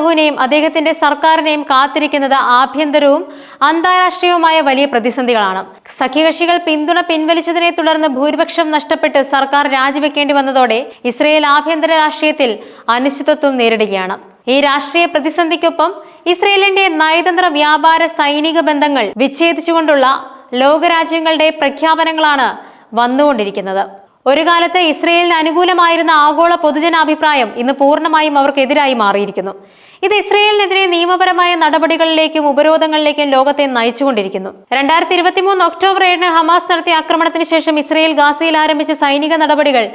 നെതന്യാഹുവിനെയും അദ്ദേഹത്തിന്റെ സർക്കാരിനെയും കാത്തിരിക്കുന്നത് ആഭ്യന്തരവും അന്താരാഷ്ട്രീയവുമായ വലിയ പ്രതിസന്ധികളാണ്. സഖ്യകക്ഷികൾ പിന്തുണ പിൻവലിച്ചതിനെ തുടർന്ന് ഭൂരിപക്ഷം നഷ്ടപ്പെട്ട് സർക്കാർ രാജിവെക്കേണ്ടി വന്നതോടെ ഇസ്രയേൽ ആഭ്യന്തര രാഷ്ട്രീയത്തിൽ അനിശ്ചിതത്വം നേരിടുകയാണ്. ഈ രാഷ്ട്രീയ പ്രതിസന്ധിക്കൊപ്പം ഇസ്രയേലിന്റെ നയതന്ത്ര വ്യാപാര സൈനിക ബന്ധങ്ങൾ വിച്ഛേദിച്ചുകൊണ്ടുള്ള ലോകരാജ്യങ്ങളുടെ പ്രഖ്യാപനങ്ങളാണ് വന്നുകൊണ്ടിരിക്കുന്നത്. ഒരു കാലത്ത് ഇസ്രയേലിന് അനുകൂലമായിരുന്ന ആഗോള പൊതുജനാഭിപ്രായം ഇന്ന് പൂർണമായും അവർക്കെതിരായി മാറിയിരിക്കുന്നു. ഇത് ഇസ്രയേലിനെതിരെ നിയമപരമായ നടപടികളിലേക്കും ഉപരോധങ്ങളിലേക്കും ലോകത്തെ നയിച്ചുകൊണ്ടിരിക്കുന്നു. രണ്ടായിരത്തി ഇരുപത്തിമൂന്ന് ഒക്ടോബർ ഏഴിന് ഹമാസ് നടത്തിയ ആക്രമണത്തിന് ശേഷം ഇസ്രയേൽ ഗാസയിൽ ആരംഭിച്ച സൈനിക നടപടികൾ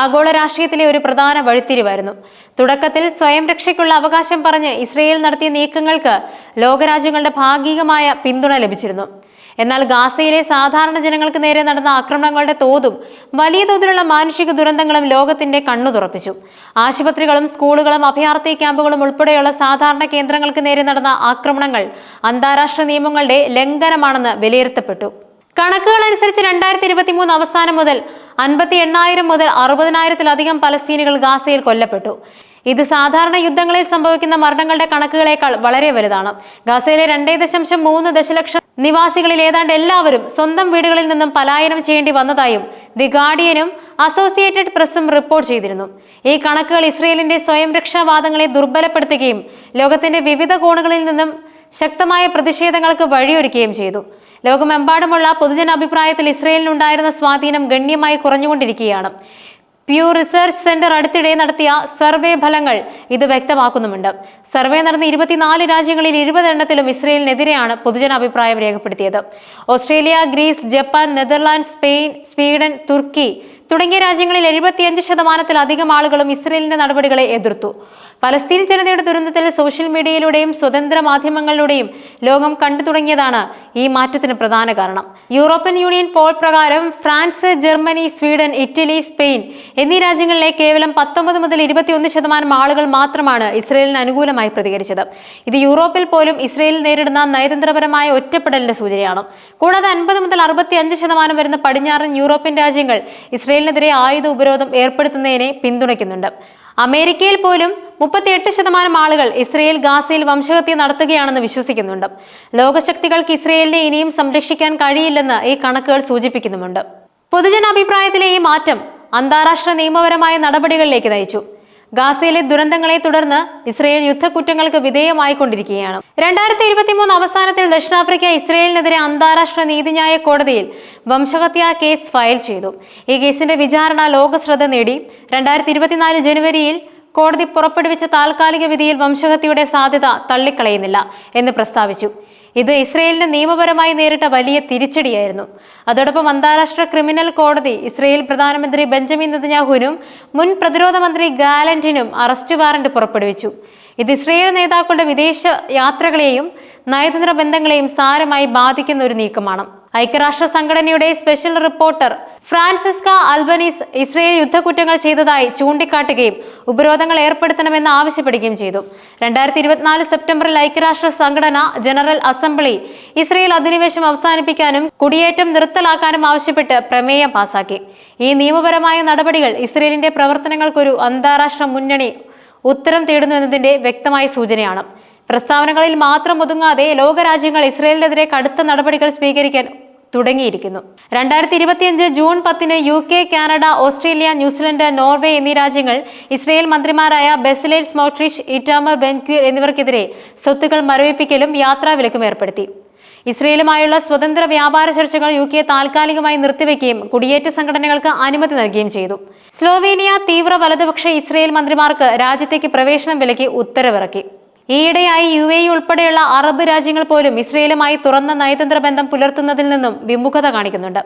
ആഗോള രാഷ്ട്രീയത്തിലെ ഒരു പ്രധാന വഴിത്തിരിവായിരുന്നു. തുടക്കത്തിൽ സ്വയം രക്ഷയ്ക്കുള്ള അവകാശം പറഞ്ഞ് ഇസ്രയേൽ നടത്തിയ നീക്കങ്ങൾക്ക് ലോകരാജ്യങ്ങളുടെ ഭാഗികമായ പിന്തുണ ലഭിച്ചിരുന്നു. എന്നാൽ ഗാസയിലെ സാധാരണ ജനങ്ങൾക്ക് നേരെ നടന്ന ആക്രമണങ്ങളുടെ തോതും വലിയ തോതിലുള്ള മാനുഷിക ദുരന്തങ്ങളും ലോകത്തിന്റെ കണ്ണു തുറപ്പിച്ചു. ആശുപത്രികളും സ്കൂളുകളും അഭയാർത്ഥി ക്യാമ്പുകളും ഉൾപ്പെടെയുള്ള സാധാരണ കേന്ദ്രങ്ങൾക്ക് നേരെ നടന്ന ആക്രമണങ്ങൾ അന്താരാഷ്ട്ര നിയമങ്ങളുടെ ലംഘനമാണെന്ന് വിലയിരുത്തപ്പെട്ടു. കണക്കുകൾ അനുസരിച്ച് രണ്ടായിരത്തി ഇരുപത്തി മൂന്ന് അവസാനം മുതൽ അൻപത്തി എണ്ണായിരം മുതൽ അറുപതിനായിരത്തിലധികം പലസ്തീനുകൾ ഗാസയിൽ കൊല്ലപ്പെട്ടു. ഇത് സാധാരണ യുദ്ധങ്ങളിൽ സംഭവിക്കുന്ന മരണങ്ങളുടെ കണക്കുകളേക്കാൾ വളരെ വലുതാണ്. ഗാസയിലെ രണ്ടേ ദശാംശം മൂന്ന് ദശലക്ഷം നിവാസികളിൽ ഏതാണ്ട് എല്ലാവരും സ്വന്തം വീടുകളിൽ നിന്നും പലായനം ചെയ്യേണ്ടി വന്നതായും ദി ഗാർഡിയനും അസോസിയേറ്റഡ് പ്രസും റിപ്പോർട്ട് ചെയ്തിരുന്നു. ഈ കണക്കുകൾ ഇസ്രയേലിന്റെ സ്വയം രക്ഷാവാദങ്ങളെ ദുർബലപ്പെടുത്തുകയും ലോകത്തിന്റെ വിവിധ കോണുകളിൽ നിന്നും ശക്തമായ പ്രതിഷേധങ്ങൾക്ക് വഴിയൊരുക്കുകയും ചെയ്തു. ലോകമെമ്പാടുമുള്ള പൊതുജനാഭിപ്രായത്തിൽ ഇസ്രയേലിനുണ്ടായിരുന്ന സ്വാധീനം ഗണ്യമായി കുറഞ്ഞുകൊണ്ടിരിക്കുകയാണ്. പ്യൂ റിസർച്ച് സെന്റർ അടുത്തിടെ നടത്തിയ സർവേ ഫലങ്ങൾ ഇത് വ്യക്തമാക്കുന്നുമുണ്ട്. സർവേ നടന്ന ഇരുപത്തിനാല് രാജ്യങ്ങളിൽ ഇരുപതെണ്ണത്തിലും ഇസ്രയേലിനെതിരെയാണ് പൊതുജനാഭിപ്രായം രേഖപ്പെടുത്തിയത്. Australia Greece Japan Netherland Spain Sweden തുർക്കി തുടങ്ങിയ രാജ്യങ്ങളിൽ എഴുപത്തിയഞ്ച് ശതമാനത്തിലധികം ആളുകളും ഇസ്രയേലിന്റെ നടപടികളെ എതിർത്തു. പലസ്തീൻ ജനതയുടെ ദുരന്തത്തിൽ സോഷ്യൽ മീഡിയയിലൂടെയും സ്വതന്ത്ര മാധ്യമങ്ങളിലൂടെയും ലോകം കണ്ടു തുടങ്ങിയതാണ് ഈ മാറ്റത്തിന് പ്രധാന കാരണം. യൂറോപ്യൻ യൂണിയൻ പോൾ പ്രകാരം France Germany Sweden Italy Spain എന്നീ രാജ്യങ്ങളിലെ കേവലം പത്തൊമ്പത് മുതൽ ഇരുപത്തിയൊന്ന് ശതമാനം ആളുകൾ മാത്രമാണ് ഇസ്രയേലിന് അനുകൂലമായി പ്രതികരിച്ചത്. ഇത് യൂറോപ്പിൽ പോലും ഇസ്രയേൽ നേരിടുന്ന നയതന്ത്രപരമായ ഒറ്റപ്പെടലിന്റെ സൂചനയാണ്. കൂടാതെ അൻപത് മുതൽ അറുപത്തി അഞ്ച് ശതമാനം വരുന്ന പടിഞ്ഞാറൻ യൂറോപ്യൻ രാജ്യങ്ങൾ ഇസ്രയേലിനെതിരെ ആയുധ ഉപരോധം ഏർപ്പെടുത്തുന്നതിനെ പിന്തുണയ്ക്കുന്നുണ്ട്. അമേരിക്കയിൽ പോലും മുപ്പത്തിയെട്ട് ശതമാനം ആളുകൾ ഇസ്രയേൽ ഗാസയിൽ വംശഹത്യ നടത്തുകയാണെന്ന് വിശ്വസിക്കുന്നുണ്ട്. ലോകശക്തികൾക്ക് ഇസ്രയേലിനെ ഇനിയും സംരക്ഷിക്കാൻ കഴിയില്ലെന്ന് ഈ കണക്കുകൾ സൂചിപ്പിക്കുന്നുമുണ്ട്. പൊതുജനാഭിപ്രായത്തിലെ ഈ മാറ്റം അന്താരാഷ്ട്ര നിയമപരമായ നടപടികളിലേക്ക് നയിച്ചു. ഗാസയിലെ ദുരന്തങ്ങളെ തുടർന്ന് ഇസ്രയേൽ യുദ്ധക്കുറ്റങ്ങൾക്ക് വിധേയമായിക്കൊണ്ടിരിക്കുകയാണ്. രണ്ടായിരത്തി ഇരുപത്തി മൂന്ന് അവസാനത്തിൽ ദക്ഷിണാഫ്രിക്ക ഇസ്രയേലിനെതിരെ അന്താരാഷ്ട്ര നീതിന്യായ കോടതിയിൽ വംശഹത്യ കേസ് ഫയൽ ചെയ്തു. ഈ കേസിന്റെ വിചാരണ ലോകശ്രദ്ധ നേടി. രണ്ടായിരത്തി ഇരുപത്തിനാല് ജനുവരിയിൽ കോടതി പുറപ്പെടുവിച്ച താൽക്കാലിക വിധിയിൽ വംശഹത്യയുടെ സാധ്യത തള്ളിക്കളയുന്നില്ല എന്ന് പ്രസ്താവിച്ചു. ഇത് ഇസ്രയേലിന് നിയമപരമായി നേരിട്ട വലിയ തിരിച്ചടിയായിരുന്നു. അതോടൊപ്പം അന്താരാഷ്ട്ര ക്രിമിനൽ കോടതി ഇസ്രയേൽ പ്രധാനമന്ത്രി ബെഞ്ചമിൻ നെതന്യാഹുവിനും മുൻ പ്രതിരോധ മന്ത്രി ഗാലന്റിനും അറസ്റ്റ് വാറന്റ് പുറപ്പെടുവിച്ചു. ഇത് ഇസ്രയേൽ നേതാക്കളുടെ വിദേശ യാത്രകളെയും നയതന്ത്ര ബന്ധങ്ങളെയും സാരമായി ബാധിക്കുന്ന ഒരു നീക്കമാണ്. ഐക്യരാഷ്ട്ര സംഘടനയുടെ special reporter Francesca Albanese Israel യുദ്ധക്കുറ്റങ്ങൾ ചെയ്തതായി ചൂണ്ടിക്കാട്ടുകയും ഉപരോധങ്ങൾ ഏർപ്പെടുത്തണമെന്ന് ആവശ്യപ്പെടുകയും ചെയ്തു. രണ്ടായിരത്തി ഇരുപത്തിനാല് സെപ്റ്റംബറിൽ ഐക്യരാഷ്ട്ര സംഘടന ജനറൽ അസംബ്ലി ഇസ്രയേൽ അധിനിവേശം അവസാനിപ്പിക്കാനും കുടിയേറ്റം നിർത്തലാക്കാനും ആവശ്യപ്പെട്ട് പ്രമേയം പാസാക്കി. ഈ നിയമപരമായ നടപടികൾ ഇസ്രയേലിന്റെ പ്രവർത്തനങ്ങൾക്കൊരു അന്താരാഷ്ട്ര മുന്നണി ഉത്തരം തേടുന്നു എന്നതിന്റെ വ്യക്തമായ സൂചനയാണ്. പ്രസ്താവനകളിൽ മാത്രം ഒതുങ്ങാതെ ലോകരാജ്യങ്ങൾ ഇസ്രയേലിനെതിരെ കടുത്ത നടപടികൾ സ്വീകരിക്കാൻ തുടങ്ങിയിരിക്കുന്നു. രണ്ടായിരത്തി ഇരുപത്തിയഞ്ച് ജൂൺ പത്തിന് U K Canada Australia New Zealand Norway എന്നീ രാജ്യങ്ങൾ ഇസ്രയേൽ മന്ത്രിമാരായ ബെസലേൽ സ്മോട്രിഷ് ഇറ്റാമർ ബെൻക്യൂർ എന്നിവർക്കെതിരെ സ്വത്തുക്കൾ മരവിപ്പിക്കലും യാത്രാവിലക്കും ഏർപ്പെടുത്തി. ഇസ്രയേലുമായുള്ള സ്വതന്ത്ര വ്യാപാര ചർച്ചകൾ യു കെ താൽക്കാലികമായി നിർത്തിവെക്കുകയും കുടിയേറ്റ സംഘടനകൾക്ക് അനുമതി നൽകുകയും ചെയ്തു. സ്ലോവേനിയ തീവ്ര വലതുപക്ഷ ഇസ്രയേൽ മന്ത്രിമാർക്ക് രാജ്യത്തേക്ക് പ്രവേശനം വിലക്കി ഉത്തരവിറക്കി. ഈയിടെയായി യു എ ഉൾപ്പെടെയുള്ള അറബ് രാജ്യങ്ങൾ പോലും ഇസ്രയേലുമായി തുറന്ന നയതന്ത്ര ബന്ധം പുലർത്തുന്നതിൽ നിന്നും വിമുഖത കാണിക്കുന്നുണ്ട്.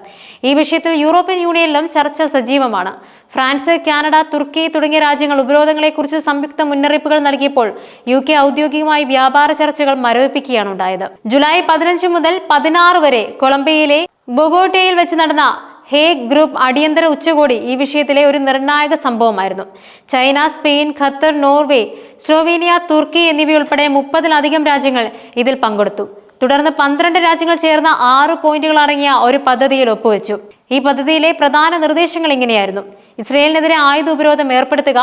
ഈ വിഷയത്തിൽ യൂറോപ്യൻ യൂണിയനിലും ചർച്ച സജീവമാണ്. ഫ്രാൻസ് കാനഡ തുർക്കി തുടങ്ങിയ രാജ്യങ്ങൾ ഉപരോധങ്ങളെക്കുറിച്ച് സംയുക്ത മുന്നറിയിപ്പുകൾ നൽകിയപ്പോൾ യു കെ ഔദ്യോഗികമായി വ്യാപാര ചർച്ചകൾ മരവിപ്പിക്കുകയാണ് ഉണ്ടായത്. ജൂലൈ പതിനഞ്ച് മുതൽ പതിനാറ് വരെ കൊളംബിയയിലെ ബൊഗോട്ടയിൽ വെച്ച് നടന്ന ഹേഗ് ഗ്രൂപ്പ് അടിയന്തര ഉച്ചകോടി ഈ വിഷയത്തിലെ ഒരു നിർണായക സംഭവമായിരുന്നു. China Spain Qatar Norway Slovenia തുർക്കി എന്നിവയുൾപ്പെടെ മുപ്പതിലധികം രാജ്യങ്ങൾ ഇതിൽ പങ്കെടുത്തു. തുടർന്ന് പന്ത്രണ്ട് രാജ്യങ്ങൾ ചേർന്ന ആറ് പോയിന്റുകൾ അടങ്ങിയ ഒരു പദ്ധതിയിൽ ഒപ്പുവെച്ചു. ഈ പദ്ധതിയിലെ പ്രധാന നിർദ്ദേശങ്ങൾ ഇങ്ങനെയായിരുന്നു. ഇസ്രയേലിനെതിരെ ആയുധ ഉപരോധം ഏർപ്പെടുത്തുക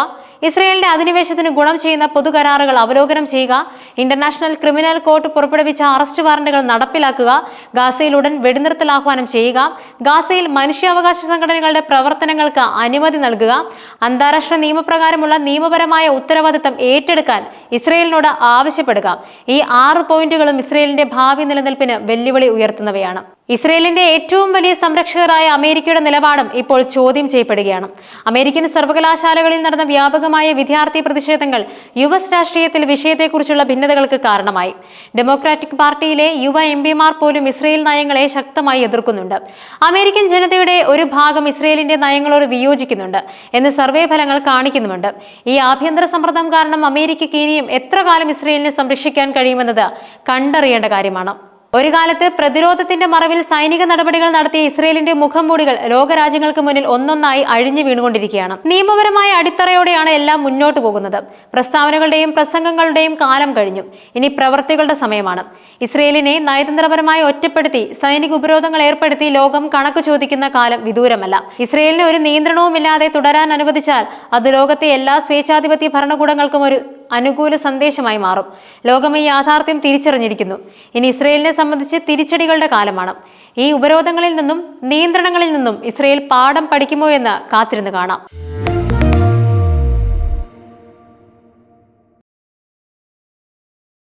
ഇസ്രയേലിന്റെ അധിനിവേശത്തിന് ഗുണം ചെയ്യുന്ന പൊതുകരാറുകൾ അവലോകനം ചെയ്യുക ഇന്റർനാഷണൽ ക്രിമിനൽ കോർട്ട് പുറപ്പെടുവിച്ച അറസ്റ്റ് വാറന്റുകൾ നടപ്പിലാക്കുക ഗാസയിലുടൻ വെടിനിർത്തൽ ആഹ്വാനം ചെയ്യുക ഗാസയിൽ മനുഷ്യാവകാശ സംഘടനകളുടെ പ്രവർത്തനങ്ങൾക്ക് അനുമതി നൽകുക അന്താരാഷ്ട്ര നിയമപ്രകാരമുള്ള നിയമപരമായ ഉത്തരവാദിത്തം ഏറ്റെടുക്കാൻ ഇസ്രയേലിനോട് ആവശ്യപ്പെടുക. ഈ ആറ് പോയിന്റുകളും ഇസ്രയേലിന്റെ ഭാവി നിലനിൽപ്പിന് വെല്ലുവിളി ഉയർത്തുന്നവയാണ്. ഇസ്രയേലിന്റെ ഏറ്റവും വലിയ സംരക്ഷകരായ അമേരിക്കയുടെ നിലപാടും ഇപ്പോൾ ചോദ്യം ചെയ്യപ്പെടുകയാണ്. അമേരിക്കൻ സർവകലാശാലകളിൽ നടന്ന വ്യാപകമായ വിദ്യാർത്ഥി പ്രതിഷേധങ്ങൾ യു എസ് രാഷ്ട്രീയത്തിൽ വിഷയത്തെക്കുറിച്ചുള്ള ഭിന്നതകൾക്ക് കാരണമായി. ഡെമോക്രാറ്റിക് പാർട്ടിയിലെ യുവ എം പിമാർ പോലും ഇസ്രയേൽ നയങ്ങളെ ശക്തമായി എതിർക്കുന്നുണ്ട്. അമേരിക്കൻ ജനതയുടെ ഒരു ഭാഗം ഇസ്രയേലിന്റെ നയങ്ങളോട് വിയോജിക്കുന്നുണ്ട് എന്ന് സർവേ ഫലങ്ങൾ കാണിക്കുന്നുമുണ്ട്. ഈ ആഭ്യന്തര സമ്മർദ്ദം കാരണം അമേരിക്കയ്ക്ക് ഇനിയും എത്ര കാലം ഇസ്രയേലിനെ സംരക്ഷിക്കാൻ കഴിയുമെന്നത് കണ്ടറിയേണ്ട കാര്യമാണ്. ഒരു കാലത്ത് പ്രതിരോധത്തിന്റെ മറവിൽ സൈനിക നടപടികൾ നടത്തിയ ഇസ്രയേലിന്റെ മുഖംമൂടികൾ ലോകരാജ്യങ്ങൾക്ക് മുന്നിൽ ഒന്നൊന്നായി അഴിഞ്ഞു വീണുകൊണ്ടിരിക്കുകയാണ്. നിയമപരമായ അടിത്തറയോടെയാണ് എല്ലാം മുന്നോട്ട് പോകുന്നത്. പ്രസ്താവനകളുടെയും പ്രസംഗങ്ങളുടെയും കാലം കഴിഞ്ഞു. ഇനി പ്രവർത്തികളുടെ സമയമാണ്. ഇസ്രയേലിനെ നയതന്ത്രപരമായി ഒറ്റപ്പെടുത്തി സൈനിക ഉപരോധങ്ങൾ ഏർപ്പെടുത്തി ലോകം കണക്ക് ചോദിക്കുന്ന കാലം വിദൂരമല്ല. ഇസ്രയേലിന് ഒരു നിയന്ത്രണവുമില്ലാതെ തുടരാൻ അനുവദിച്ചാൽ അത് ലോകത്തെ എല്ലാ സ്വേച്ഛാധിപത്യ ഭരണകൂടങ്ങൾക്കും ഒരു അനുകൂല സന്ദേശമായി മാറും. ലോകം ഈ യാഥാർത്ഥ്യം തിരിച്ചറിഞ്ഞിരിക്കുന്നു. ഇനി ഇസ്രയേലിനെ സംബന്ധിച്ച് തിരിച്ചടികളുടെ കാലമാണ്. ഈ ഉപരോധങ്ങളിൽ നിന്നും നിയന്ത്രണങ്ങളിൽ നിന്നും ഇസ്രയേൽ പാഠം പഠിക്കുമോ എന്ന് കാത്തിരുന്ന് കാണാം.